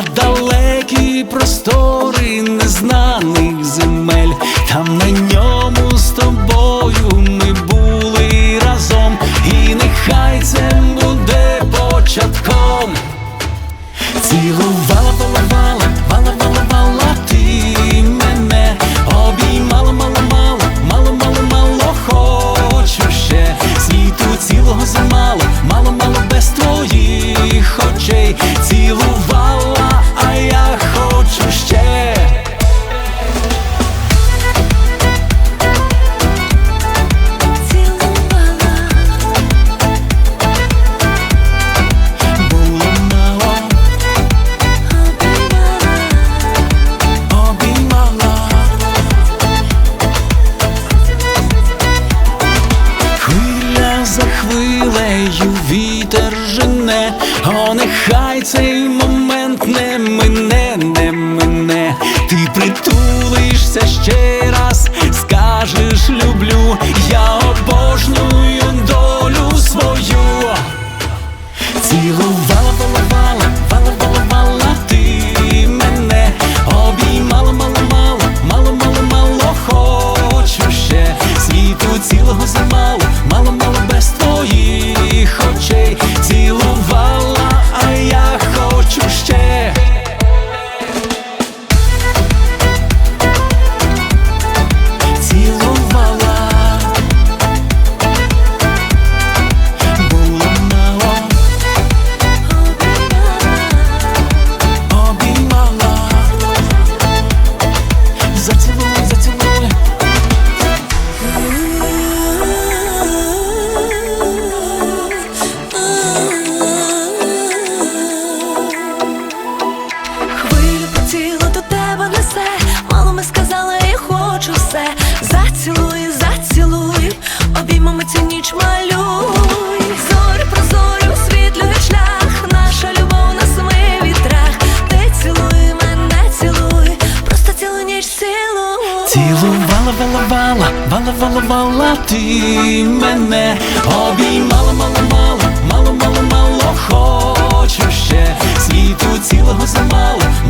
Надо вітер жене, о, нехай цей момент не мине, не мине. Ти притулишся ще раз, скажеш люблю, я обожнюю долю свою. Цілувала, Зацілуй, зацілуй, обіймами цю ніч малюй. Зорі прозорі освітлює шлях, наша любов на семи вітрах. Ти цілуй мене, цілуй, просто цілу ніч цілуй. Цілувала, вала, вала, вала, вала, вала ти мене Обіймала, мало, мало, мало, мало, мало, хочу ще Світу цілого замало, мало,